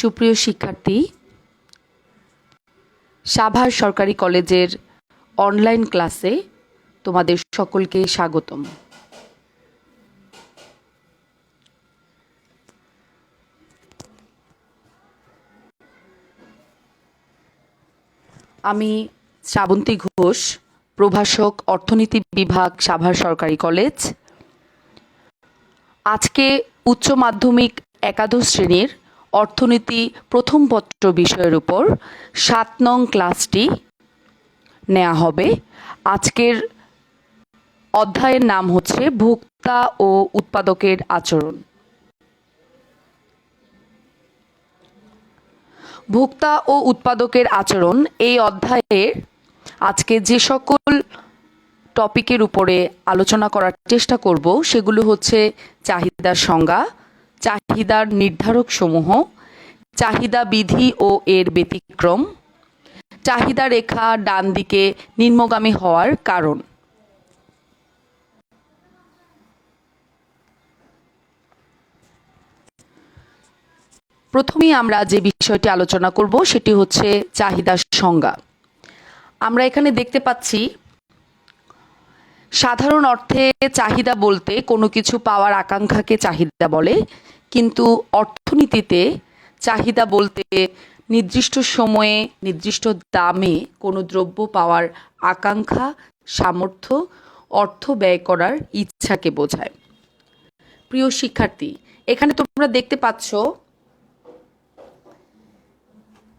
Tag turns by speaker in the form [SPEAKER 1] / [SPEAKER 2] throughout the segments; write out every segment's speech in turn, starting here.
[SPEAKER 1] সুপ্রিয় শিক্ষার্থী, সাভার সরকারি কলেজের অনলাইন ক্লাসে তোমাদের সকলকে স্বাগতম। আমি শ্রাবন্তী ঘোষ, প্রভাষক, অর্থনীতি বিভাগ, সাভার সরকারি কলেজ। আজকে উচ্চ মাধ্যমিক একাদশ শ্রেণির অর্থনীতি প্রথম পত্র বিষয়ের উপর সাত নং ক্লাসটি নেওয়া হবে। আজকের অধ্যায়ের নাম হচ্ছে ভোক্তা ও উৎপাদকের আচরণ। ভোক্তা ও উৎপাদকের আচরণ এই অধ্যায়ের আজকে যে সকল টপিকের উপরে আলোচনা করার চেষ্টা করব, সেগুলো হচ্ছে চাহিদার সংজ্ঞা চাহিদার নির্ধারক সমূহ চাহিদা বিধি ও এর ব্যতিক্রম চাহিদা রেখা ডান দিকে নিম্নগামী হওয়ার কারণ। প্রথমেই আমরা যে বিষয়টি আলোচনা করব, সেটি হচ্ছে চাহিদার সংজ্ঞা। আমরা এখানে দেখতে পাচ্ছি সাধারণ অর্থে চাহিদা বলতে কোনো কিছু পাওয়ার আকাঙ্ক্ষাকে চাহিদা বলে, কিন্তু অর্থনীতিতে চাহিদা বলতে নির্দিষ্ট সময়ে, নির্দিষ্ট দামে কোনো দ্রব্য পাওয়ার আকাঙ্ক্ষা, সামর্থ্য, অর্থ ব্যয় করার ইচ্ছাকে বোঝায়। প্রিয় শিক্ষার্থী, এখানে তোমরা দেখতে পাচ্ছ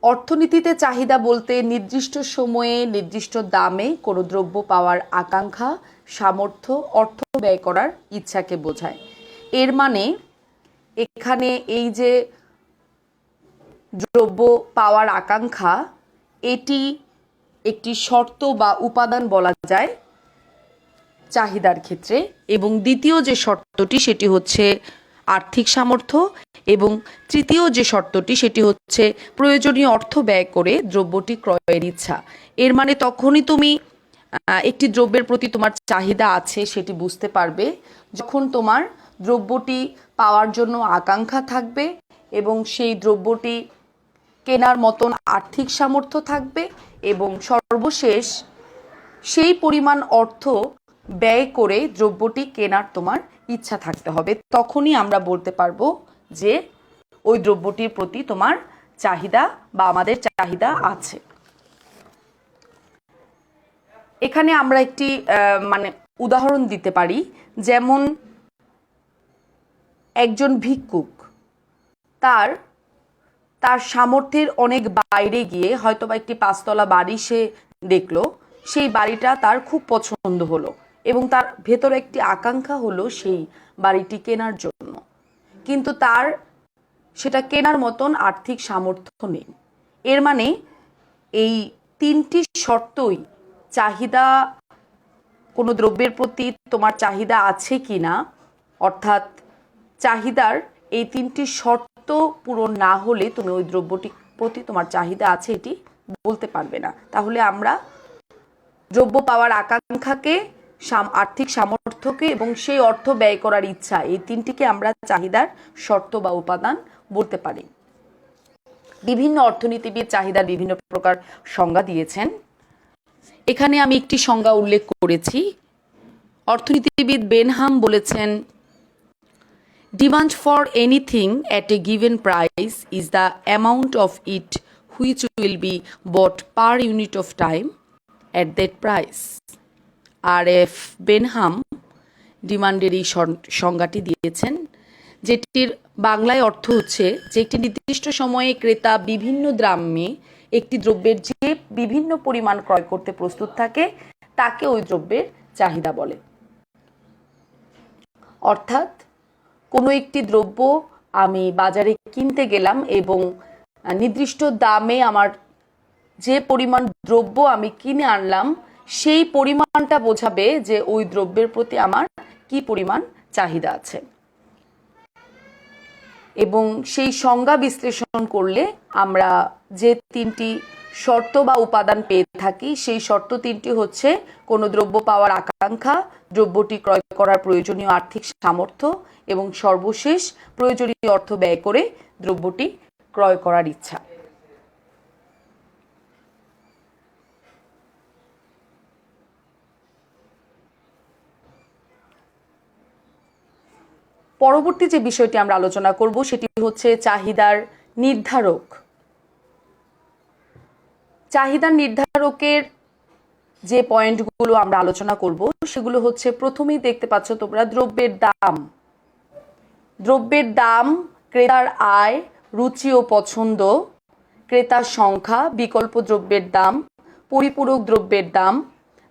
[SPEAKER 1] অর্থনীতিতে চাহিদা বলতে নির্দিষ্ট সময়ে, নির্দিষ্ট দামে কোনো দ্রব্য পাওয়ার আকাঙ্ক্ষা, সামর্থ্য, অর্থ ব্যয় করার ইচ্ছাকে বোঝায়। এর মানে এখানে এই যে দ্রব্য পাওয়ার আকাঙ্ক্ষা, এটি একটি শর্ত বা উপাদান বলা যায় চাহিদার ক্ষেত্রে। এবং দ্বিতীয় যে শর্তটি, সেটি হচ্ছে আর্থিক সামর্থ্য এবং তৃতীয় যে শর্তটি, সেটি হচ্ছে প্রয়োজনীয় অর্থ ব্যয় করে দ্রব্যটি ক্রয়ের ইচ্ছা। এর মানে তখনই তুমি একটি দ্রব্যের প্রতি তোমার চাহিদা আছে, সেটি বুঝতে পারবে। যখন তোমার দ্রব্যটি পাওয়ার জন্য আকাঙ্ক্ষা থাকবে এবং সেই দ্রব্যটি কেনার মতন আর্থিক সামর্থ্য থাকবে এবং সর্বশেষ সেই পরিমাণ অর্থ ব্যয় করে দ্রব্যটি কেনার তোমার ইচ্ছা থাকতে হবে, তখনই আমরা বলতে পারব যে ওই দ্রব্যটির প্রতি তোমার চাহিদা বা আমাদের চাহিদা আছে। এখানে আমরা একটি মানে উদাহরণ দিতে পারি, যেমন একজন ভিক্ষুক, তার তার সামর্থ্যের অনেক বাইরে গিয়ে হয়তো বা একটি পাঁচতলা বাড়ি সে দেখল, সেই বাড়িটা তার খুব পছন্দ হলো এবং তার ভেতরে একটি আকাঙ্ক্ষা হলো সেই বাড়িটি কেনার জন্য। কিন্তু তার সেটা কেনার মতন আর্থিক সামর্থ্য নেই। এর মানে এই তিনটি শর্তই চাহিদা, কোনো দ্রব্যের প্রতি তোমার চাহিদা আছে কি না, অর্থাৎ চাহিদার এই তিনটি শর্ত পূরণ না হলে তুমি ওই দ্রব্যটি প্রতি তোমার চাহিদা আছে এটি বলতে পারবে না। তাহলে আমরা দ্রব্য পাওয়ার আকাঙ্ক্ষাকে আর্থিক সামর্থ্যকে এবং সেই অর্থ ব্যয় করার ইচ্ছা, এই তিনটিকে আমরা চাহিদার শর্ত বা উপাদান বলতে পারি। বিভিন্ন অর্থনীতিবিদ চাহিদার বিভিন্ন প্রকার সংজ্ঞা দিয়েছেন। এখানে আমি একটি সংজ্ঞা উল্লেখ করেছি। অর্থনীতিবিদ বেনহাম বলেছেন demand for anything at a given price is the amount of it which will be bought per unit of time at that price R F Benham ডিমান্ডের এই সংজ্ঞাটি দিয়েছেন, যেটির বাংলায় অর্থ হচ্ছে যে একটি নির্দিষ্ট সময়ে ক্রেতা বিভিন্ন দ্রাম্যে একটি দ্রব্যের যে বিভিন্ন পরিমাণ ক্রয় করতে প্রস্তুত থাকে, তাকে ওই দ্রব্যের চাহিদা বলে। অর্থাৎ, কোনো একটি দ্রব্য আমি বাজারে কিনতে গেলাম এবং নির্দিষ্ট দামে আমার যে পরিমাণ দ্রব্য আমি কিনে আনলাম সেই পরিমাণটা বোঝাবে যে ওই দ্রব্যের প্রতি আমার কি পরিমাণ চাহিদা আছে। এবং সেই সংজ্ঞা বিশ্লেষণ করলে আমরা যে তিনটি শর্ত বা উপাদান পেয়ে থাকি, সেই শর্ত তিনটি হচ্ছে কোনো দ্রব্য পাওয়ার আকাঙ্ক্ষা, দ্রব্যটি ক্রয় করার প্রয়োজনীয় আর্থিক সামর্থ্য এবং সর্বশেষ প্রয়োজনীয় অর্থ ব্যয় করে দ্রব্যটি ক্রয় করার ইচ্ছা। পরবর্তী যে বিষয়টি আমরা আলোচনা করব, সেটি হচ্ছে চাহিদার নির্ধারক। চাহিদার নির্ধারকের যে পয়েন্টগুলো আমরা আলোচনা করব, সেগুলো হচ্ছে প্রথমেই দেখতে পাচ্ছ তোমরা দ্রব্যের দাম। দ্রব্যের দাম, ক্রেতার আয়, রুচি ও পছন্দ, ক্রেতার সংখ্যা, বিকল্প দ্রব্যের দাম, পরিপূরক দ্রব্যের দাম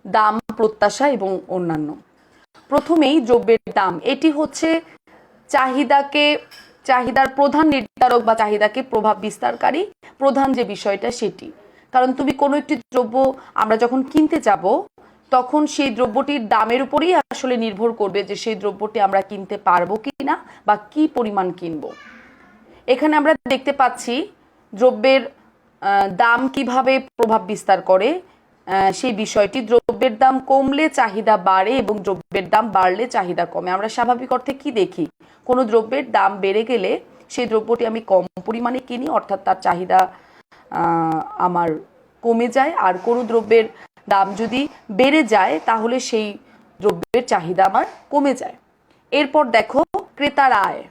[SPEAKER 1] দাম, প্রত্যাশা এবং অন্যান্য। প্রথমেই দ্রব্যের দাম। এটি হচ্ছে চাহিদাকে, চাহিদার প্রধান নির্ধারক বা চাহিদাকে প্রভাব বিস্তারকারী প্রধান যে বিষয়টা সেটি। কারণ তুমি কোনো একটি দ্রব্য আমরা যখন কিনতে যাব, তখন সেই দ্রব্যটির দামের উপরেই আসলে নির্ভর করবে যে সেই দ্রব্যটি আমরা কিনতে পারব কি না বা কি পরিমাণ কিনবো। এখানে আমরা দেখতে পাচ্ছি দ্রব্যের দাম কীভাবে প্রভাব বিস্তার করে সেই বিষয়টি। দ্রব্যের দাম কমলে চাহিদা বাড়ে এবং দ্রব্যের দাম বাড়লে চাহিদা কমে। আমরা স্বাভাবিক অর্থে কি দেখি? কোনো দ্রব্যের দাম বেড়ে গেলে সেই দ্রব্যটি আমি কম পরিমাণে কিনি, অর্থাৎ তার চাহিদা আমার কমে যায়। আর কোনো দ্রব্যের দাম যদি বেড়ে যায়, তাহলে সেই দ্রব্যের চাহিদা আমার কমে যায়। এরপর দেখো, ক্রেতার আয়।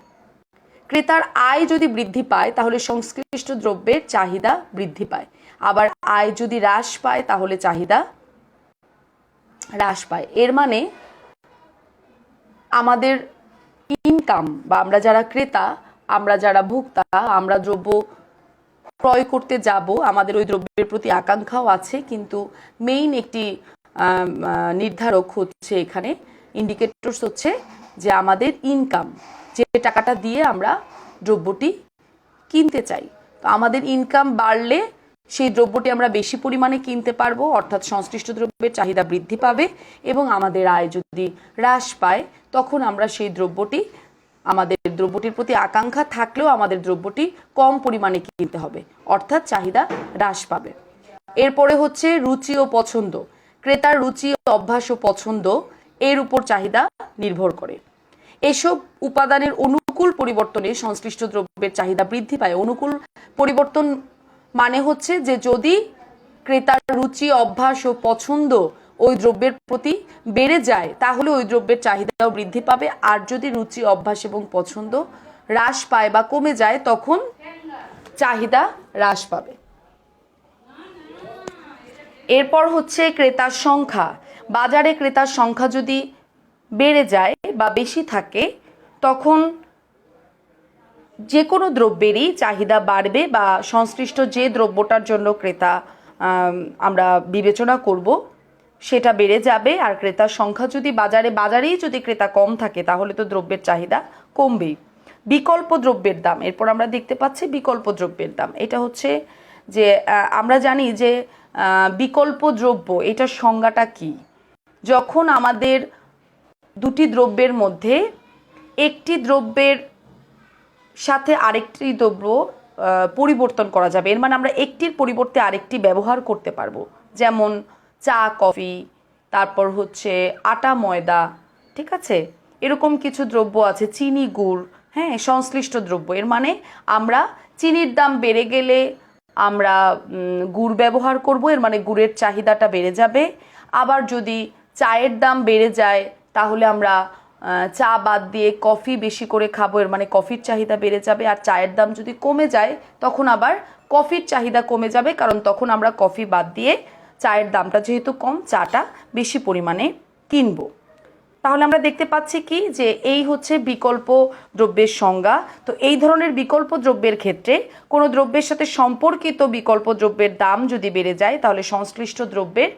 [SPEAKER 1] ক্রেতার আয় যদি বৃদ্ধি পায়, তাহলে সংশ্লিষ্ট দ্রব্যের চাহিদা বৃদ্ধি পায়। আবার আয় যদি হ্রাস পায়, তাহলে চাহিদা হ্রাস পায়। এর মানে আমাদের ইনকাম বা আমরা যারা ক্রেতা, আমরা যারা ভোক্তা, আমরা দ্রব্য ক্রয় করতে যাব, আমাদের ওই দ্রব্যের প্রতি আকাঙ্ক্ষাও আছে, কিন্তু মেইন একটি নির্ধারক হচ্ছে এখানে ইন্ডিকেটরস হচ্ছে যে আমাদের ইনকাম যে টাকাটা দিয়ে আমরা দ্রব্যটি কিনতে চাই। তো আমাদের ইনকাম বাড়লে সেই দ্রব্যটি আমরা বেশি পরিমাণে কিনতে পারব, অর্থাৎ সংশ্লিষ্ট দ্রব্যের চাহিদা বৃদ্ধি পাবে এবং আমাদের আয় যদি হ্রাস পায়, তখন আমরা সেই দ্রব্যটি, আমাদের দ্রব্যটির প্রতি আকাঙ্ক্ষা থাকলেও আমাদের দ্রব্যটি কম পরিমাণে কিনতে হবে, অর্থাৎ চাহিদা হ্রাস পাবে। এরপরে হচ্ছে রুচি ও পছন্দ। ক্রেতার রুচি অভ্যাস ও পছন্দ, এর উপর চাহিদা নির্ভর করে। এসব উপাদানের অনুকূল পরিবর্তনে সংশ্লিষ্ট দ্রব্যের চাহিদা বৃদ্ধি পায়। অনুকূল পরিবর্তন মানে হচ্ছে যে যদি ক্রেতার রুচি, অভ্যাস ও পছন্দ ওই দ্রব্যের প্রতি বেড়ে যায়, তাহলে ওই দ্রব্যের চাহিদাও বৃদ্ধি পাবে। আর যদি রুচি, অভ্যাস এবং পছন্দ হ্রাস পায় বা কমে যায়, তখন চাহিদা হ্রাস পাবে। এরপর হচ্ছে ক্রেতার সংখ্যা। বাজারে ক্রেতার সংখ্যা যদি বেড়ে যায় বা বেশি থাকে, তখন যে কোনো দ্রব্যেরই চাহিদা বাড়বে বা সংশ্লিষ্ট যে দ্রব্যটার জন্য ক্রেতা আমরা বিবেচনা করব, সেটা বেড়ে যাবে। আর ক্রেতার সংখ্যা যদি বাজারে, বাজারেই যদি ক্রেতা কম থাকে, তাহলে তো দ্রব্যের চাহিদা কমবেই। বিকল্প দ্রব্যের দাম, এরপর আমরা দেখতে পাচ্ছি বিকল্প দ্রব্যের দাম। এটা হচ্ছে যে আমরা জানি যে বিকল্প দ্রব্য, এটার সংজ্ঞাটা কি? যখন আমাদের দুটি দ্রব্যের মধ্যে একটি দ্রব্যের সাথে আরেকটি দ্রব্য পরিবর্তন করা যাবে। এর মানে আমরা একটির পরিবর্তে আরেকটি ব্যবহার করতে পারব। যেমন চা, কফি, তারপর হচ্ছে আটা, ময়দা, ঠিক আছে? এরকম কিছু দ্রব্য আছে, চিনি, গুড় হ্যাঁ সংশ্লিষ্ট দ্রব্য। এর মানে আমরা চিনির দাম বেড়ে গেলে আমরা গুড় ব্যবহার করব, এর মানে গুড়ের চাহিদাটা বেড়ে যাবে। আবার যদি চায়ের দাম বেড়ে যায়, তাহলে আমরা চা বাদ দিয়ে কফি বেশি করে খাব, এর মানে কফির চাহিদা বেড়ে যাবে আর চায়ের দাম যদি কমে যায়, তখন আবার কফির চাহিদা কমে যাবে, কারণ তখন আমরা কফি বাদ দিয়ে চায়ের দামটা যেহেতু কম, চাটা বেশি পরিমাণে কিনবো। তাহলে আমরা দেখতে পাচ্ছি কি যে এই হচ্ছে বিকল্প দ্রব্যের সংজ্ঞা। তো এই ধরনের বিকল্প দ্রব্যের ক্ষেত্রে কোনো দ্রব্যের সাথে সম্পর্কিত বিকল্প দ্রব্যের দাম যদি বেড়ে যায়, তাহলে সংশ্লিষ্ট দ্রব্যের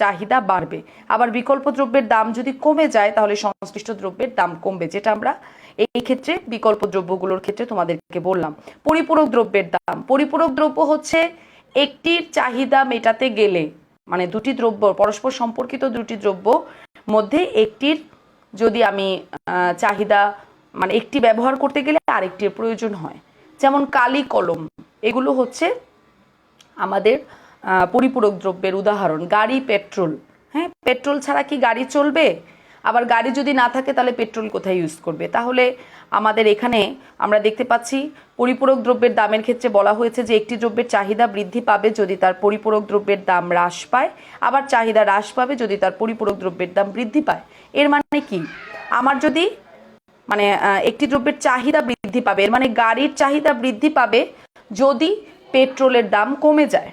[SPEAKER 1] চাহিদা বাড়বে। আবার বিকল্প দ্রব্যের দাম যদি কমে যায়, তাহলে সংশ্লিষ্ট দ্রব্যের দাম কমবে, যেটা আমরা এই ক্ষেত্রে বিকল্প দ্রব্যগুলোর ক্ষেত্রে তোমাদেরকে বললাম। পরিপূরক দ্রব্যের দাম। পরিপূরক দ্রব্য হচ্ছে একটির চাহিদা মেটাতে গেলে মানে দুটি দ্রব্য, পরস্পর সম্পর্কিত দুটি দ্রব্য মধ্যে একটির যদি আমি চাহিদা মানে একটি ব্যবহার করতে গেলে আরেকটির প্রয়োজন হয়। যেমন কালি কলম, এগুলো হচ্ছে আমাদের পরিপূরক দ্রব্যের উদাহরণ, গাড়ি, পেট্রোল। হ্যাঁ পেট্রোল ছাড়া কি গাড়ি চলবে? আবার গাড়ি যদি না থাকে, তাহলে পেট্রোল কোথায় ইউজ করবে? তাহলে আমাদের এখানে আমরা দেখতে পাচ্ছি, পরিপূরক দ্রব্যের দামের ক্ষেত্রে বলা হয়েছে যে একটি দ্রব্যের চাহিদা বৃদ্ধি পাবে যদি তার পরিপূরক দ্রব্যের দাম হ্রাস পায়, আবার চাহিদা হ্রাস পাবে যদি তার পরিপূরক দ্রব্যের দাম বৃদ্ধি পায়। এর মানে কি? আমার যদি মানে একটি দ্রব্যের চাহিদা বৃদ্ধি পাবে, এর মানে গাড়ির চাহিদা বৃদ্ধি পাবে যদি পেট্রোলের দাম কমে যায়।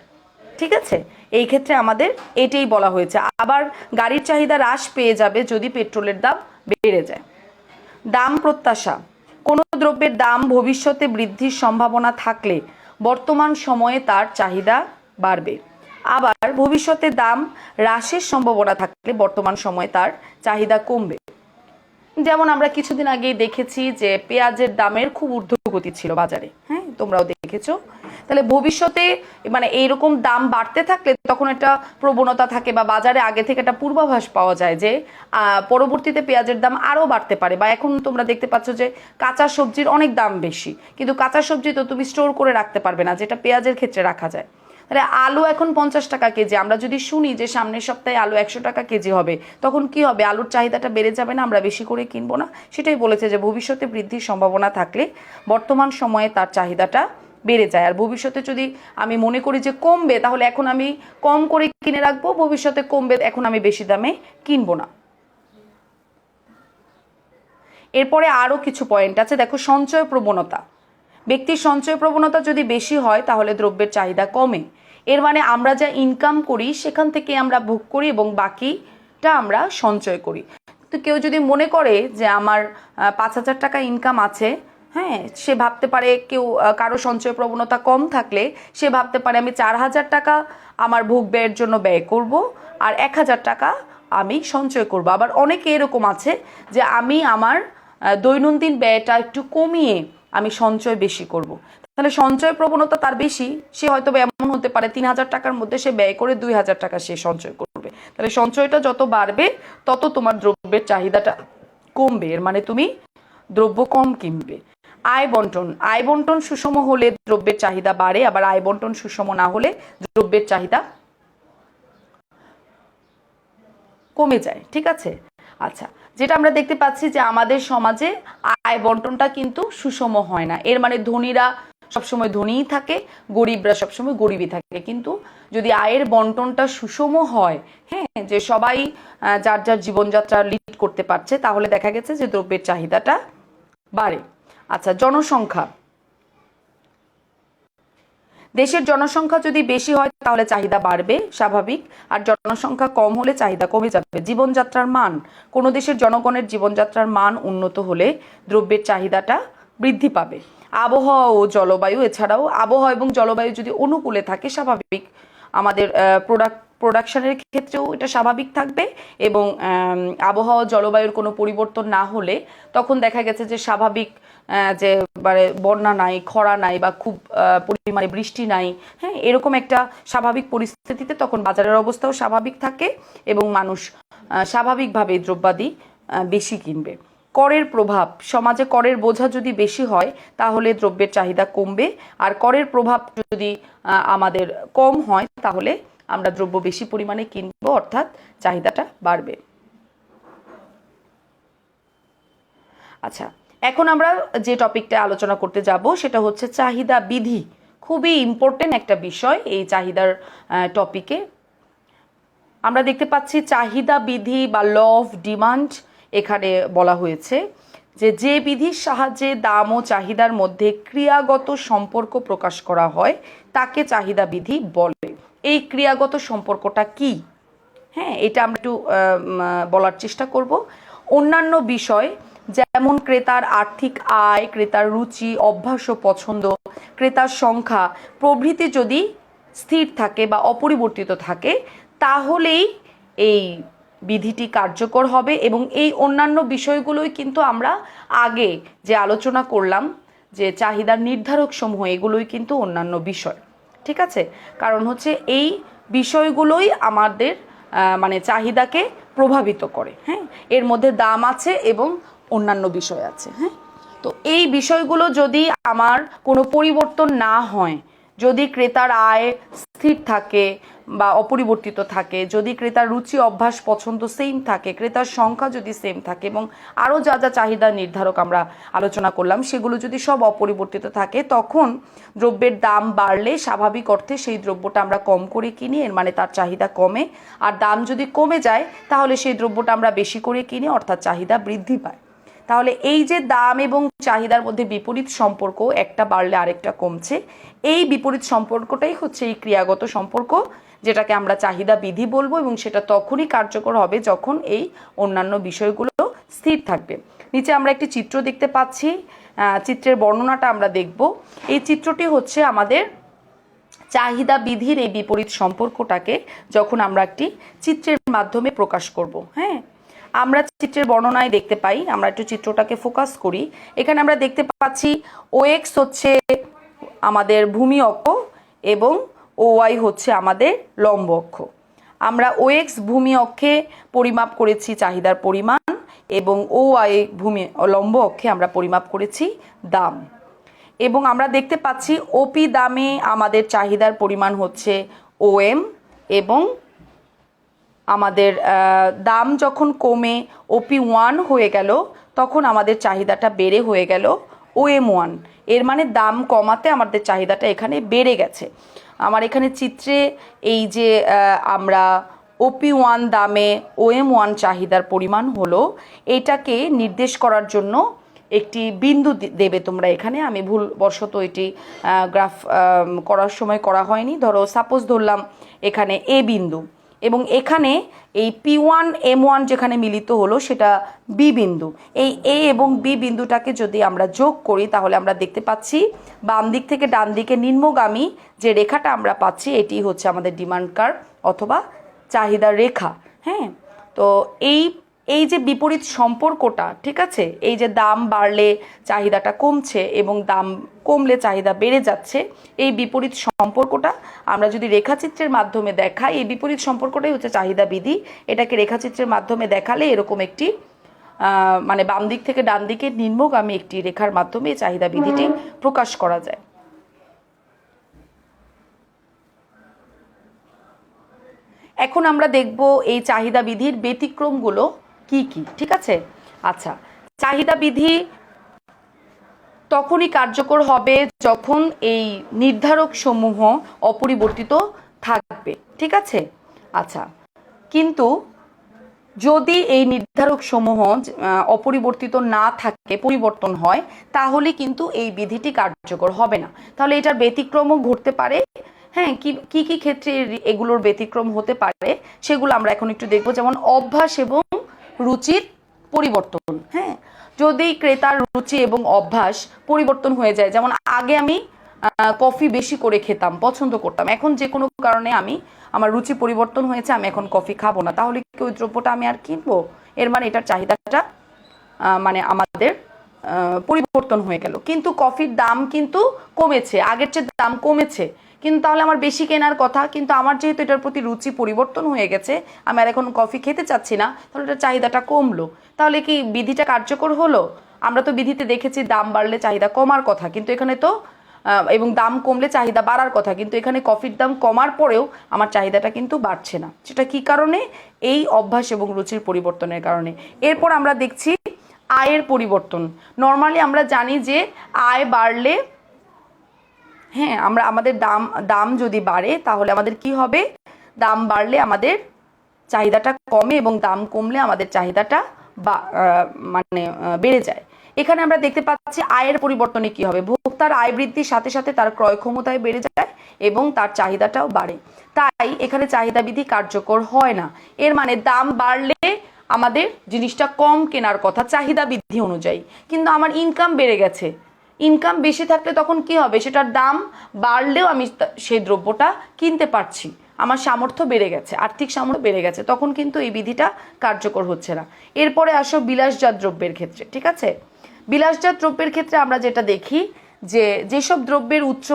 [SPEAKER 1] ঠিক আছে? এই ক্ষেত্রে আমাদের এটাই বলা হয়েছে। আবার গাড়ির চাহিদা হ্রাস পেয়ে যাবে যদি পেট্রোলের দাম বেড়ে যায়। দাম প্রত্যাশা। কোনো দ্রব্যের দাম ভবিষ্যতে বৃদ্ধির সম্ভাবনা থাকলে বর্তমান সময়ে তার চাহিদা বাড়বে। আবার ভবিষ্যতে দাম হ্রাসের সম্ভাবনা থাকলে বর্তমান সময়ে তার চাহিদা কমবে। যেমন আমরা কিছুদিন আগেই দেখেছি যে পেঁয়াজের দামের খুব ঊর্ধ্বগতি ছিল বাজারে। হ্যাঁ তোমরাও দেখেছ। তাহলে ভবিষ্যতে মানে এইরকম দাম বাড়তে থাকলে তখন একটা প্রবণতা থাকে বা বাজারে আগে থেকে একটা পূর্বাভাস পাওয়া যায় যে পরবর্তীতে পেঁয়াজের দাম আরও বাড়তে পারে। বা এখন তোমরা দেখতে পাচ্ছ যে কাঁচা সবজির অনেক দাম বেশি। কিন্তু কাঁচা সবজি তো তুমি স্টোর করে রাখতে পারবে না, যেটা পেঁয়াজের ক্ষেত্রে রাখা যায়। তাহলে আলু এখন পঞ্চাশ টাকা কেজি। আমরা যদি শুনি যে সামনের সপ্তাহে আলু একশো টাকা কেজি হবে, তখন কি হবে? আলুর চাহিদাটা বেড়ে যাবে না? আমরা বেশি করে কিনবো না? সেটাই বলেছে যে ভবিষ্যতে বৃদ্ধির সম্ভাবনা থাকলে বর্তমান সময়ে তার চাহিদাটা বেড়ে যায়। আর ভবিষ্যতে যদি আমি মনে করি যে কমবে, তাহলে এখন আমি কম করে কিনে রাখব, ভবিষ্যতে কমবে, এখন আমি বেশি দামে কিনবো না। এরপরে আরও কিছু পয়েন্ট আছে। দেখো, সঞ্চয় প্রবণতা। ব্যক্তির সঞ্চয় প্রবণতা যদি বেশি হয়, তাহলে দ্রব্যের চাহিদা কমে। এর মানে আমরা যা ইনকাম করি, সেখান থেকে আমরা ভোগ করি এবং বাকিটা আমরা সঞ্চয় করি। তো কেউ যদি মনে করে যে আমার পাঁচ হাজার টাকা ইনকাম আছে হ্যাঁ সে ভাবতে পারে কেউ কারও সঞ্চয় প্রবণতা কম থাকলে, সে ভাবতে পারে আমি চার হাজার টাকা আমার ভোগ ব্যয়ের জন্য ব্যয় করব আর এক হাজার টাকা আমি সঞ্চয় করব। আবার অনেকে এরকম আছে যে আমি আমার দৈনন্দিন ব্যয়টা একটু কমিয়ে আমি সঞ্চয় বেশি করব। তাহলে সঞ্চয় প্রবণতা তার বেশি, সে হয়তো এমন হতে পারে তিন হাজার টাকার মধ্যে সে ব্যয় করে দুই হাজার টাকা সে সঞ্চয় করবে। তাহলে সঞ্চয়টা যত বাড়বে, তত তোমার দ্রব্যের চাহিদাটা কমবে। এর মানে তুমি দ্রব্য কম কিনবে। আয় বন্টন আয় বন্টন সুষম হলে দ্রব্যের চাহিদা বাড়ে, আবার আয় বন্টন সুষম না হলে দ্রব্যের চাহিদা কমে যায়, ঠিক আছে? আচ্ছা যেটা আমরা দেখতে পাচ্ছি যে আমাদের সমাজে আয় বন্টনটা কিন্তু সুষম হয় না। এর মানে ধনীরা সবসময় ধনীই থাকে, গরিবরা সবসময় গরিবই থাকে। কিন্তু যদি আয়ের বন্টনটা সুষম হয় হ্যাঁ যে সবাই যার যার জীবনযাত্রা লিড করতে পারছে, তাহলে দেখা গেছে যে দ্রব্যের চাহিদাটা বাড়ে। আচ্ছা জনসংখ্যা। দেশের জনসংখ্যা যদি বেশি হয়, তাহলে চাহিদা বাড়বে, স্বাভাবিক। আর জনসংখ্যা কম হলে চাহিদা কমে যাবে। জীবনযাত্রার মান, কোনো দেশের জনগণের জীবনযাত্রার মান উন্নত হলে দ্রব্যের চাহিদাটা বৃদ্ধি পাবে। আবহাওয়া ও জলবায়ু, এছাড়াও আবহাওয়া এবং জলবায়ু যদি অনুকূলে থাকে, স্বাভাবিক। আমাদের প্রোডাক্ট প্রোডাকশনের ক্ষেত্রেও এটা স্বাভাবিক থাকবে এবং আবহাওয়া জলবায়ুর কোনো পরিবর্তন না হলে তখন দেখা গেছে যে স্বাভাবিক যে মানে বন্যা নাই, খরা নাই বা খুব পরিমাণে বৃষ্টি নাই হ্যাঁ এরকম একটা স্বাভাবিক পরিস্থিতিতে তখন বাজারের অবস্থাও স্বাভাবিক থাকে এবং মানুষ স্বাভাবিকভাবে দ্রব্যাদি বেশি কিনবে। করের প্রভাব, সমাজে করের বোঝা যদি বেশি হয়, তাহলে দ্রব্যের চাহিদা কমবে। আর করের প্রভাব যদি আমাদের কম হয়, তাহলে আমরা দ্রব্য বেশি পরিমাণে কিনবো, অর্থাৎ চাহিদাটা বাড়বে। আচ্ছা এখন আমরা যে টপিকটা আলোচনা করতে যাব, সেটা হচ্ছে চাহিদা বিধি। খুবই ইম্পর্টেন্ট একটা বিষয় এই চাহিদার টপিকে আমরা দেখতে পাচ্ছি চাহিদা বিধি বা ল অফ ডিমান্ড এখানে বলা হয়েছে যে যে বিধির সাহায্যে দাম ও চাহিদার মধ্যে ক্রিয়াগত সম্পর্ক প্রকাশ করা হয়, তাকে চাহিদা বিধি বলে। এই ক্রিয়াগত সম্পর্কটা কি? হ্যাঁ এটা আমরা একটু বলার চেষ্টা করব। অন্যান্য বিষয় যেমন ক্রেতার আর্থিক আয়, ক্রেতার রুচি, অভ্যাস ও পছন্দ, ক্রেতার সংখ্যা, প্রভৃতি যদি স্থির থাকে বা অপরিবর্তিত থাকে, তাহলেই এই বিধিটি কার্যকর হবে এবং এই অন্যান্য বিষয়গুলোই কিন্তু আমরা আগে যে আলোচনা করলাম, যে চাহিদার নির্ধারক সমূহ, এগুলোই কিন্তু অন্যান্য বিষয়। ঠিক আছে? কারণ হচ্ছে এই বিষয়গুলোই আমাদের মানে চাহিদাকে প্রভাবিত করে। হ্যাঁ? এর মধ্যে দাম আছে এবং অন্যান্য বিষয় আছে হ্যাঁ? তো এই বিষয়গুলো যদি আমার কোনো পরিবর্তন না হয়, যদি ক্রেতার আয় স্থির থাকে বা অপরিবর্তিত থাকে, যদি ক্রেতার রুচি, অভ্যাস, পছন্দ সেম থাকে, ক্রেতার সংখ্যা যদি সেম থাকে এবং আরও যা যা চাহিদা নির্ধারক আমরা আলোচনা করলাম, সেগুলো যদি সব অপরিবর্তিত থাকে, তখন দ্রব্যের দাম বাড়লে স্বাভাবিক অর্থে সেই দ্রব্যটা আমরা কম করে কিনি, এর মানে তার চাহিদা কমে। আর দাম যদি কমে যায়, তাহলে সেই দ্রব্যটা আমরা বেশি করে কিনি, অর্থাৎ চাহিদা বৃদ্ধি পায়। তাহলে এই যে দাম এবং চাহিদার মধ্যে বিপরীত সম্পর্ক একটা বাড়লে আরেকটা কমছে। এই বিপরীত সম্পর্কটাই হচ্ছে এই ক্রিয়াগত সম্পর্ক, যেটাকে আমরা চাহিদা বিধি বলব এবং সেটা তখনই কার্যকর হবে যখন এই অন্যান্য বিষয়গুলো স্থির থাকবে। নিচে আমরা একটি চিত্র দেখতে পাচ্ছি চিত্রের বর্ণনাটা আমরা দেখব। এই চিত্রটি হচ্ছে আমাদের চাহিদা বিধির এই বিপরীত সম্পর্কটাকে যখন আমরা একটি চিত্রের মাধ্যমে প্রকাশ করব হ্যাঁ? আমরা চিত্রের বর্ণনায় দেখতে পাই, আমরা একটু চিত্রটাকে ফোকাস করি। এখানে আমরা দেখতে পাচ্ছি ওএক্স হচ্ছে আমাদের ভূমি অক্ষ এবং ওয়াই হচ্ছে আমাদের লম্ব অক্ষ। আমরা ওএক্স ভূমি অক্ষে পরিমাপ করেছি চাহিদার পরিমাণ এবং ওয়াই ভূমি, লম্ব অক্ষে আমরা পরিমাপ করেছি দাম। এবং আমরা দেখতে পাচ্ছি ওপি দামে আমাদের চাহিদার পরিমাণ হচ্ছে ওএম এবং আমাদের দাম যখন কমে ওপি ওয়ান হয়ে গেল, তখন আমাদের চাহিদাটা বেড়ে হয়ে গেল ওএম ওয়ানের মানে দাম কমাতে আমাদের চাহিদাটা এখানে বেড়ে গেছে। আমার এখানে চিত্রে এই যে আমরা ওপি ওয়ান দামে ওএম ওয়ান চাহিদার পরিমাণ হলো, এটাকে নির্দেশ করার জন্য একটি বিন্দু দেবে তোমরা এখানে। আমি ভুলবশত এটি গ্রাফ করার সময় করা হয়নি। ধরো সাপোজ ধরলাম এখানে এ বিন্দু। এবং এখানে এই পি ওয়ান এম ওয়ান যেখানে মিলিত হলো সেটা বি বিন্দু। এই এ এবং বি বিন্দুটাকে যদি আমরা যোগ করি, তাহলে আমরা দেখতে পাচ্ছি বাম দিক থেকে ডান দিকে নিম্নগামী যে রেখাটা আমরা পাচ্ছি, এটি হচ্ছে আমাদের ডিমান্ড কার্ভ অথবা চাহিদা রেখা। হ্যাঁ? তো এই এই যে বিপরীত সম্পর্কটা, ঠিক আছে? এই যে দাম বাড়লে চাহিদাটা কমছে এবং দাম কমলে চাহিদা বেড়ে যাচ্ছে, এই বিপরীত সম্পর্কটা আমরা যদি রেখাচিত্রের মাধ্যমে দেখাই, এই বিপরীত সম্পর্কটাই হচ্ছে চাহিদা বিধি এটাকে রেখাচিত্রের মাধ্যমে দেখালে এরকম একটি মানে বাম দিক থেকে ডান দিকে নিম্নগামী একটি রেখার মাধ্যমে চাহিদা বিধিটি প্রকাশ করা যায়। এখন আমরা দেখব এই চাহিদা বিধির ব্যতিক্রমগুলো কি কি? ঠিক আছে? আচ্ছা চাহিদা বিধি তখনই কার্যকর হবে যখন এই নির্ধারক সমূহ অপরিবর্তিত থাকবে। ঠিক আছে? আচ্ছা কিন্তু যদি এই নির্ধারক সমূহ অপরিবর্তিত না থাকে, পরিবর্তন হয়, তাহলে কিন্তু এই বিধিটি কার্যকর হবে না। তাহলে এটার ব্যতিক্রমও ঘটতে পারে। হ্যাঁ কি কি ক্ষেত্রে এগুলোর ব্যতিক্রম হতে পারে, সেগুলো আমরা এখন একটু দেখব। যেমন অভ্যাস এবং রুচির পরিবর্তন। হ্যাঁ যদি ক্রেতার রুচি এবং অভ্যাস পরিবর্তন হয়ে যায়, যেমন আগে আমি কফি বেশি করে খেতাম, পছন্দ করতাম, এখন যে কোনো কারণে আমি, আমার রুচি পরিবর্তন হয়েছে, আমি এখন কফি খাব না। তাহলে কি ওই দ্রব্যটা আমি আর কিনবো? এর মানে এটার চাহিদাটা মানে আমাদের পরিবর্তন হয়ে গেল। কিন্তু কফির দাম কিন্তু কমেছে, আগের চেয়ে দাম কমেছে। কিন্তু তাহলে আমার বেশি কেনার কথা, কিন্তু আমার যেহেতু এটার প্রতি রুচি পরিবর্তন হয়ে গেছে, আমি আর এখন কফি খেতে চাচ্ছি না, তাহলে এটার চাহিদাটা কমলো। তাহলে কি বিধিটা কার্যকর হলো? আমরা তো বিধিতে দেখেছি দাম বাড়লে চাহিদা কমার কথা, কিন্তু এখানে তো এবং দাম কমলে চাহিদা বাড়ার কথা, কিন্তু এখানে কফির দাম কমার পরেও আমার চাহিদাটা কিন্তু বাড়ছে না। সেটা কি কারণে? এই অভ্যাস এবং রুচির পরিবর্তনের কারণে। এরপর আমরা দেখছি আয়ের পরিবর্তন। নর্মালি আমরা জানি যে আয় বাড়লে হ্যাঁ আমরা আমাদের দাম দাম যদি বাড়ে, তাহলে আমাদের কি হবে? দাম বাড়লে আমাদের চাহিদাটা কমে এবং দাম কমলে আমাদের চাহিদাটা বা মানে বেড়ে যায়। এখানে আমরা দেখতে পাচ্ছি আয়ের পরিবর্তনে কি হবে। ভোক্তার আয় বৃদ্ধির সাথে সাথে তার ক্রয় ক্ষমতায় বেড়ে যায় এবং তার চাহিদাটাও বাড়ে। তাই এখানে চাহিদা বিধি কার্যকর হয় না। এর মানে দাম বাড়লে আমাদের জিনিসটা কম কেনার কথা চাহিদা বৃদ্ধি অনুযায়ী। কিন্তু আমার ইনকাম বেড়ে গেছে। ইনকাম বেশি থাকলে তখন কি হবে? সেটার দাম বাড়লেও আমি সেই দ্রব্যটা কিনতে পারছি। আমার সামর্থ্য বেড়ে গেছে, আর্থিক সামর্থ্য বেড়ে গেছে, তখন কিন্তু এই বিধিটা কার্যকর হচ্ছে না। এরপরে আসো বিলাসজাত দ্রব্যের ক্ষেত্রে, ঠিক আছে? বিলাসজাত দ্রব্যের ক্ষেত্রে আমরা যেটা দেখি, যে যেসব দ্রব্যের উচ্চ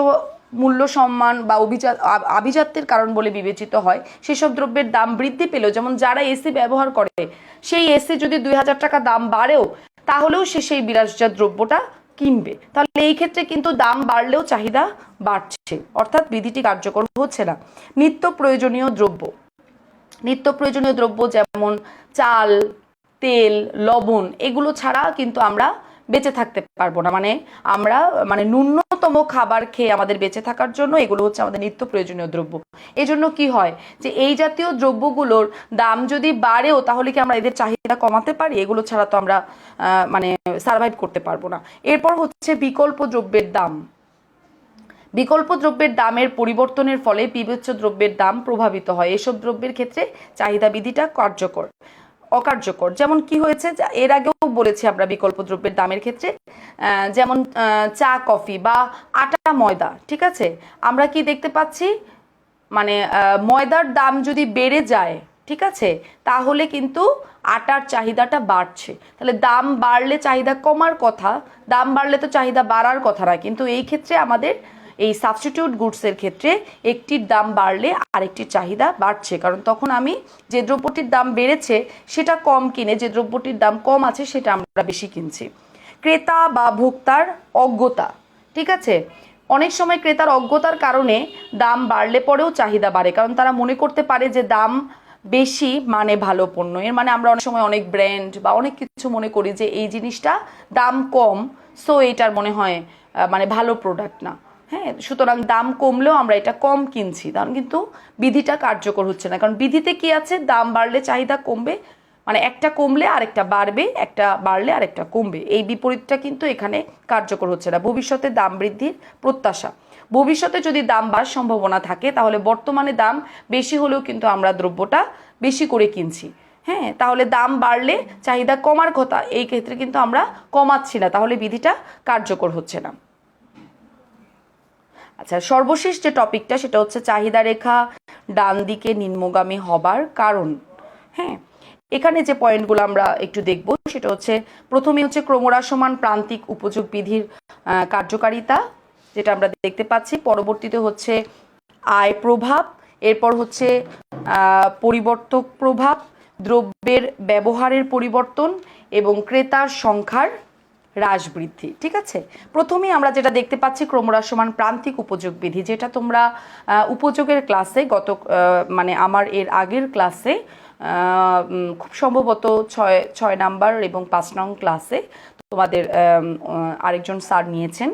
[SPEAKER 1] মূল্য সম্মান বা অভিজাত আভিজাত্যের কারণ বলে বিবেচিত হয়, সেসব দ্রব্যের দাম বৃদ্ধি পেলেও, যেমন যারা এসি ব্যবহার করে, সেই এসি যদি দুই হাজার টাকা দাম বাড়েও, তাহলেও সে সেই বিলাসজাত দ্রব্যটা কিনবে। তাহলে এই ক্ষেত্রে কিন্তু দাম বাড়লেও চাহিদা বাড়ছে। অর্থাৎ বিধিটি কার্যকর হচ্ছে না। নিত্য প্রয়োজনীয় দ্রব্য। নিত্য প্রয়োজনীয় দ্রব্য যেমন চাল, তেল, লবণ, এগুলো ছাড়া কিন্তু আমরা বেঁচে থাকতে পারব না। মানে আমরা মানে ন্যূনতম খাবার খেয়ে আমাদের বেঁচে থাকার জন্য এগুলো হচ্ছে আমাদের নিত্য প্রয়োজনীয় দ্রব্য। এজন্য কি হয় যে এই জাতীয় দ্রব্যগুলোর দাম যদি বাড়েও তাহলে কি আমরা এদের চাহিদা কমাতে পারি? এগুলো ছাড়া তো আমরা মানে সার্ভাইভ করতে পারব না। এরপর হচ্ছে বিকল্প দ্রব্যের দাম। বিকল্প দ্রব্যের দামের পরিবর্তনের ফলে বিবেচ্য দ্রব্যের দাম প্রভাবিত হয়। এসব দ্রব্যের ক্ষেত্রে চাহিদা বিধিটা কার্যকর। অকার্যকর। যেমন কি হয়েছে এর আগেও বলেছি আমরা বিকল্প দ্রব্যের দামের ক্ষেত্রে যেমন চা, কফি বা আটা, ময়দা, ঠিক আছে? আমরা কি দেখতে পাচ্ছি? মানে ময়দার দাম যদি বেড়ে যায়, ঠিক আছে? তাহলে কিন্তু আটার চাহিদাটা বাড়ছে। তাহলে দাম বাড়লে চাহিদা কমার কথা, দাম বাড়লে তো চাহিদা বাড়ার কথা না, কিন্তু এই ক্ষেত্রে আমাদের এই সাবস্টিটিউট গুডসের ক্ষেত্রে একটির দাম বাড়লে আরেকটির চাহিদা বাড়ছে। কারণ তখন আমি যে দ্রব্যটির দাম বেড়েছে, সেটা কম কিনে, যে দ্রব্যটির দাম কম আছে, সেটা আমরা বেশি কিনছি। ক্রেতা বা ভোক্তার অজ্ঞতা, ঠিক আছে? অনেক সময় ক্রেতার অজ্ঞতার কারণে দাম বাড়লে পরেও চাহিদা বাড়ে, কারণ তারা মনে করতে পারে যে দাম বেশি মানে ভালো পণ্য। এর মানে আমরা অনেক সময় অনেক ব্র্যান্ড বা অনেক কিছু মনে করি যে এই জিনিসটা দাম কম সো এটার মনে হয় মানে ভালো প্রোডাক্ট না। হ্যাঁ সুতরাং দাম কমলেও আমরা এটা কম কিনছি। কারণ কিন্তু বিধিটা কার্যকর হচ্ছে না। কারণ বিধিতে কি আছে? দাম বাড়লে চাহিদা কমবে মানে একটা কমলে আরেকটা বাড়বে, একটা বাড়লে আরেকটা কমবে। এই বিপরীতটা কিন্তু এখানে কার্যকর হচ্ছে না। ভবিষ্যতে দাম বৃদ্ধির প্রত্যাশা। ভবিষ্যতে যদি দাম বাড়ার সম্ভাবনা থাকে, তাহলে বর্তমানে দাম বেশি হলেও কিন্তু আমরা দ্রব্যটা বেশি করে কিনছি। হ্যাঁ তাহলে দাম বাড়লে চাহিদা কমার কথা, এই ক্ষেত্রে কিন্তু আমরা কমাচ্ছি না। তাহলে বিধিটা কার্যকর হচ্ছে না। আচ্ছা সর্বশেষ যে টপিকটা সেটা হচ্ছে চাহিদা রেখা ডান দিকে নিম্নগামী হবার কারণ। হ্যাঁ এখানে যে পয়েন্টগুলো আমরা একটু দেখব সেটা হচ্ছে, প্রথমে হচ্ছে ক্রমরাসমান প্রান্তিক উপযোগ বিধির কার্যকারিতা, যেটা আমরা দেখতে পাচ্ছি। পরবর্তীতে হচ্ছে আয় প্রভাব, এরপর হচ্ছে পরিবর্তক প্রভাব, দ্রব্যের ব্যবহারের পরিবর্তন এবং ক্রেতার সংখ্যার হ্রাস বৃদ্ধি ঠিক আছে? প্রথমেই আমরা যেটা দেখতে পাচ্ছি ক্রমহ্রাসমান প্রান্তিক উপযোগ বিধি, যেটা তোমরা উপযোগের ক্লাসে গত মানে আমার এর আগের ক্লাসে খুব সম্ভবত ছয় ছয় নাম্বার এবং পাঁচ নং ক্লাসে তোমাদের আরেকজন স্যার নিয়েছেন।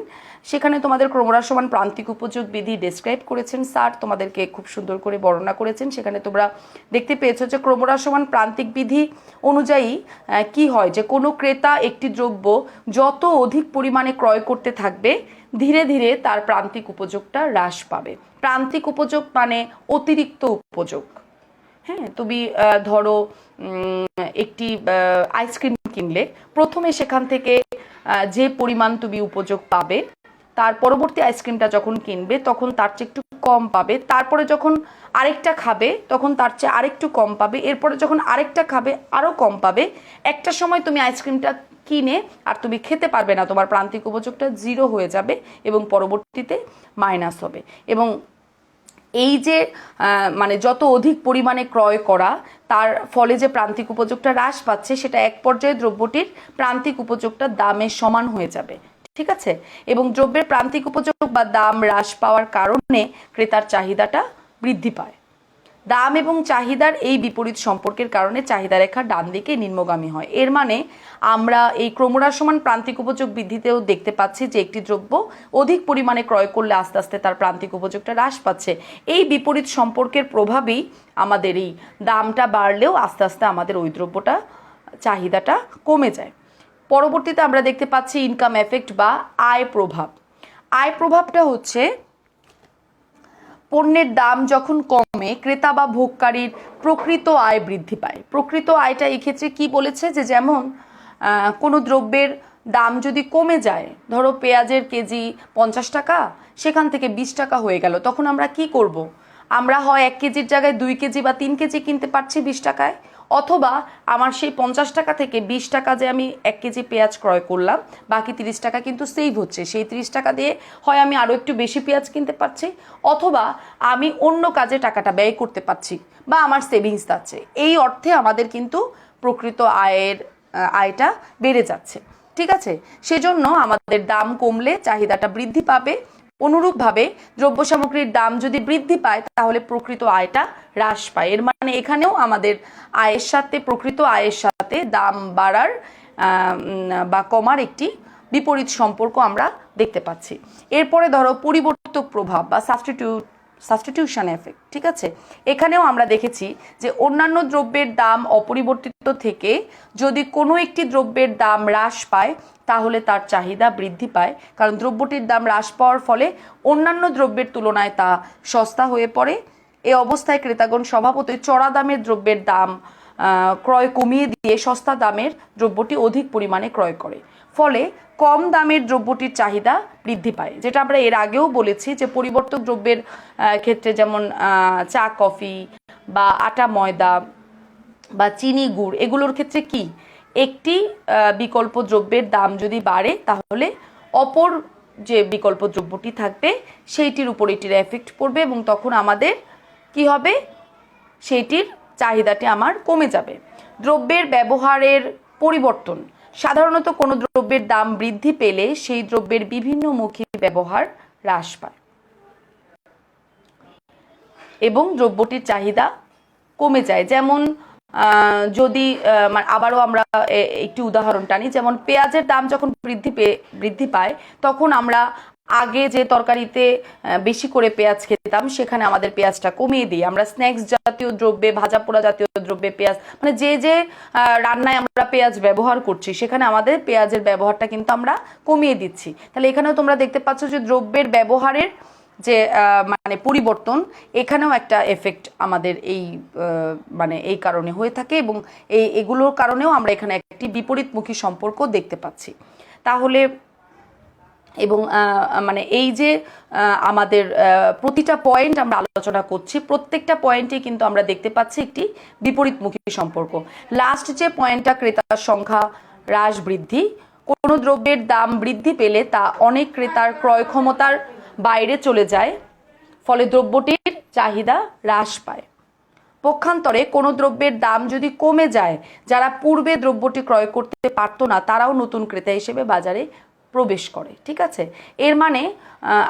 [SPEAKER 1] সেখানে তোমাদের ক্রমহ্রাসমান প্রান্তিক উপযোগ বিধি ডেসক্রাইব করেছেন। স্যার, তোমাদেরকে খুব সুন্দর করে বর্ণনা করেছেন। সেখানে তোমরা দেখতে পেয়েছ যে ক্রমহ্রাসমান প্রান্তিক বিধি অনুযায়ী কি হয় যে কোনো ক্রেতা একটি দ্রব্য যত অধিক পরিমাণে ক্রয় করতে থাকবে, ধীরে ধীরে তার প্রান্তিক উপযোগটা হ্রাস পাবে। প্রান্তিক উপযোগ মানে অতিরিক্ত উপযোগ। হ্যাঁ তুমি ধরো একটি আইসক্রিম কিনলে, প্রথমে সেখান থেকে যে পরিমাণ তুমি উপযোগ পাবে তার পরবর্তী আইসক্রিমটা যখন কিনবে, তখন তার চেয়ে একটু কম পাবে। তারপরে যখন আরেকটা খাবে, তখন তার চেয়ে আরেকটু কম পাবে। এরপরে যখন আরেকটা খাবে আরও কম পাবে। একটা সময় তুমি আইসক্রিমটা কিনে আর তুমি খেতে পারবে না, তোমার প্রান্তিক উপযোগটা জিরো হয়ে যাবে এবং পরবর্তীতে মাইনাস হবে। এবং এই যে মানে যত অধিক পরিমাণে ক্রয় করা, তার ফলে যে প্রান্তিক উপযোগটা হ্রাস পাচ্ছে, সেটা এক পর্যায়ে দ্রব্যটির প্রান্তিক উপযোগটা দামের সমান হয়ে যাবে। ঠিক আছে? এবং দ্রব্যের প্রান্তিক উপযোগ বা দাম হ্রাস পাওয়ার কারণে ক্রেতার চাহিদাটা বৃদ্ধি পায়। দাম এবং চাহিদার এই বিপরীত সম্পর্কের কারণে চাহিদা রেখা ডান দিকে নিম্নগামী হয়। এর মানে আমরা এই ক্রমহ্রাসমান প্রান্তিক উপযোগ বৃদ্ধিতেও দেখতে পাচ্ছি যে একটি দ্রব্য অধিক পরিমাণে ক্রয় করলে আস্তে আস্তে তার প্রান্তিক উপযোগটা হ্রাস পাচ্ছে। এই বিপরীত সম্পর্কের প্রভাবেই আমাদের এই দামটা বাড়লেও আস্তে আস্তে আমাদের ওই দ্রব্যটা, চাহিদাটা কমে যায়। পরবর্তীতে আমরা দেখতে পাচ্ছি ইনকাম এফেক্ট বা আয় প্রভাব। আয় প্রভাবটা হচ্ছে পণ্যের দাম যখন কমে, ক্রেতা বা ভোগকারীর প্রকৃত আয় বৃদ্ধি পায়। প্রকৃত আয়টা এক্ষেত্রে কি বলেছে? যে যেমন কোনো দ্রব্যের দাম যদি কমে যায়, ধরো পেঁয়াজের কেজি পঞ্চাশ টাকা, সেখান থেকে বিশ টাকা হয়ে গেল, তখন আমরা কি করব। আমরা হয় এক কেজির জায়গায় দুই কেজি বা তিন কেজি কিনতে পারছি বিশ টাকায় অথবা আমার সেই পঞ্চাশ টাকা থেকে বিশ টাকা যে আমি এক কেজি পেঁয়াজ ক্রয় করলাম, বাকি তিরিশ টাকা কিন্তু সেভ হচ্ছে। সেই তিরিশ টাকা দিয়ে হয় আমি আরও একটু বেশি পেঁয়াজ কিনতে পারছি, অথবা আমি অন্য কাজে টাকাটা ব্যয় করতে পারছি বা আমার সেভিংস আছে। এই অর্থে আমাদের কিন্তু প্রকৃত আয়ের আয়টা বেড়ে যাচ্ছে। ঠিক আছে? সেজন্য আমাদের দাম কমলে চাহিদাটা বৃদ্ধি পাবে। অনুরূপভাবে দ্রব্য সামগ্রীর দাম যদি বৃদ্ধি পায়, তাহলে প্রকৃত আয়টা হ্রাস পায়। এর মানে এখানেও আমাদের আয়ের সাথে, প্রকৃত আয়ের সাথে দাম বাড়ার বা কমার একটি বিপরীত সম্পর্ক আমরা দেখতে পাচ্ছি। এরপরে ধরো পরিবর্তক প্রভাব বা সাবস্টিটিউট সাবস্টিটিউশন এফেক্ট ঠিক আছে? এখানেও আমরা দেখেছি যে অন্যান্য দ্রব্যের দাম অপরিবর্তিত থেকে যদি কোনো একটি দ্রব্যের দাম হ্রাস পায়, তাহলে তার চাহিদা বৃদ্ধি পায়। কারণ দ্রব্যটির দাম হ্রাস পাওয়ার ফলে অন্যান্য দ্রব্যের তুলনায় তা সস্তা হয়ে পড়ে। এ অবস্থায় ক্রেতাগণ স্বভাবতই চড়া দামের দ্রব্যের দাম ক্রয় কমিয়ে দিয়ে সস্তা দামের দ্রব্যটি অধিক পরিমাণে ক্রয় করে। ফলে কম দামের দ্রব্যটির চাহিদা বৃদ্ধি পায়, যেটা আমরা এর আগেও বলেছি যে পরিবর্তক দ্রব্যের ক্ষেত্রে যেমন চা, কফি বা আটা, ময়দা বা চিনি, গুড়, এগুলোর ক্ষেত্রে কি? একটি বিকল্প দ্রব্যের দাম যদি বাড়ে, তাহলে অপর যে বিকল্প দ্রব্যটি থাকবে, সেইটির উপর এটির এফেক্ট পড়বে এবং তখন আমাদের কি হবে? সেইটির চাহিদাটি আমার কমে যাবে। দ্রব্যের ব্যবহারের পরিবর্তন। সাধারণত কোনো দ্রব্যের দাম বৃদ্ধি পেলে সেই দ্রব্যের বিভিন্নমুখী ব্যবহার হ্রাস পায়। এবং দ্রব্যটির চাহিদা কমে যায়। যেমন যদি মানে আবারও আমরা একটি উদাহরণ টানি। যেমন পেঁয়াজের দাম যখন বৃদ্ধি পেয়ে বৃদ্ধি পায়, তখন আমরা আগে যে তরকারিতে বেশি করে পেঁয়াজ খেতাম, সেখানে আমাদের পেঁয়াজটা কমিয়ে দিই। আমরা স্ন্যাক্স জাতীয় দ্রব্যে, ভাজা পোড়া জাতীয় দ্রব্যে পেঁয়াজ মানে যে যে রান্নায় আমরা পেঁয়াজ ব্যবহার করছি, সেখানে আমাদের পেঁয়াজের ব্যবহারটা কিন্তু আমরা কমিয়ে দিচ্ছি। তাহলে এখানেও তোমরা দেখতে পাচ্ছ যে দ্রব্যের ব্যবহারের যে মানে পরিবর্তন, এখানেও একটা এফেক্ট আমাদের এই মানে এই কারণে হয়ে থাকে এবং এই, এগুলোর কারণেও আমরা এখানে একটি বিপরীতমুখী সম্পর্ক দেখতে পাচ্ছি। তাহলে এবং মানে এই যে আমাদের প্রতিটা পয়েন্ট আমরা আলোচনা করছি, প্রত্যেকটা পয়েন্টে কিন্তু আমরা দেখতে পাচ্ছি একটি বিপরীতমুখী সম্পর্ক। লাস্ট যে পয়েন্টটা ক্রেতার সংখ্যা হ্রাস বৃদ্ধি, কোনো দ্রব্যের দাম বৃদ্ধি পেলে তা অনেক ক্রেতার ক্রয় ক্ষমতার বাইরে চলে যায়, ফলে দ্রব্যটির চাহিদা হ্রাস পায়। পক্ষান্তরে কোনো দ্রব্যের দাম যদি কমে যায়, যারা পূর্বে দ্রব্যটি ক্রয় করতে পারতো না, তারাও নতুন ক্রেতা হিসেবে বাজারে প্রবেশ করে, ঠিক আছে? এর মানে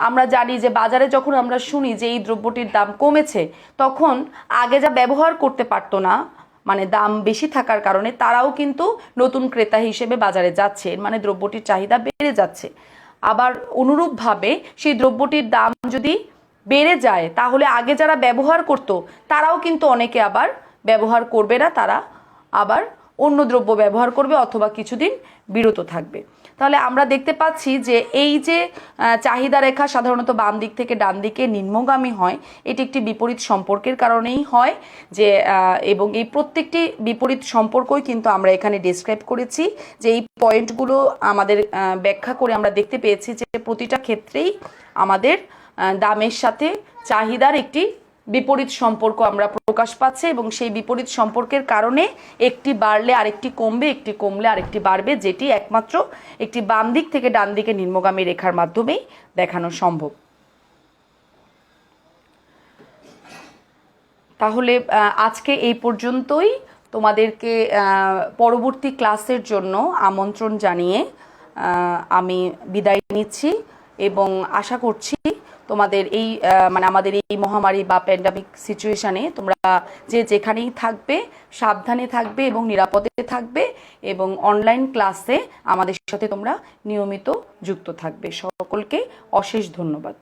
[SPEAKER 1] আমরা জানি যে বাজারে যখন আমরা শুনি যে এই দ্রব্যটির দাম কমেছে, তখন আগে যা ব্যবহার করতে পারতো না মানে দাম বেশি থাকার কারণে, তারাও কিন্তু নতুন ক্রেতা হিসেবে বাজারে যাচ্ছে। এর মানে দ্রব্যটির চাহিদা বেড়ে যাচ্ছে। আবার অনুরূপভাবে সেই দ্রব্যটির দাম যদি বেড়ে যায়, তাহলে আগে যারা ব্যবহার করত, তারাও কিন্তু অনেকে আবার ব্যবহার করবে না, তারা আবার অন্য দ্রব্য ব্যবহার করবে অথবা কিছুদিন বিরত থাকবে। তাহলে আমরা দেখতে পাচ্ছি যে এই যে চাহিদা রেখা সাধারণত বাম দিক থেকে ডান দিকে নিম্নগামী হয়, এটি একটি বিপরীত সম্পর্কের কারণেই হয় যে এবং এই প্রত্যেকটি বিপরীত সম্পর্কই কিন্তু আমরা এখানে ডিসক্রাইব করেছি যে এই পয়েন্টগুলো আমাদের ব্যাখ্যা করে আমরা দেখতে পেয়েছি যে প্রতিটা ক্ষেত্রেই আমাদের দামের সাথে চাহিদার একটি বিপরীত সম্পর্ক আমরা প্রকাশ পাচ্ছে এবং সেই বিপরীত সম্পর্কের কারণে একটি বাড়লে আরেকটি কমবে, একটি কমলে আরেকটি বাড়বে, যেটি একমাত্র একটি বাম দিক থেকে ডান দিকে নিম্নগামী রেখার মাধ্যমেই দেখানো সম্ভব। তাহলে আজকে এই পর্যন্তই। তোমাদেরকে পরবর্তী ক্লাসের জন্য আমন্ত্রণ জানিয়ে আমি বিদায় নিচ্ছি এবং আশা করছি তোমাদের এই মানে আমাদের এই মহামারী বা প্যান্ডামিক সিচুয়েশানে তোমরা যে যেখানেই থাকবে, সাবধানে থাকবে এবং নিরাপদে থাকবে এবং অনলাইন ক্লাসে আমাদের সাথে তোমরা নিয়মিত যুক্ত থাকবে। সকলকে অশেষ ধন্যবাদ।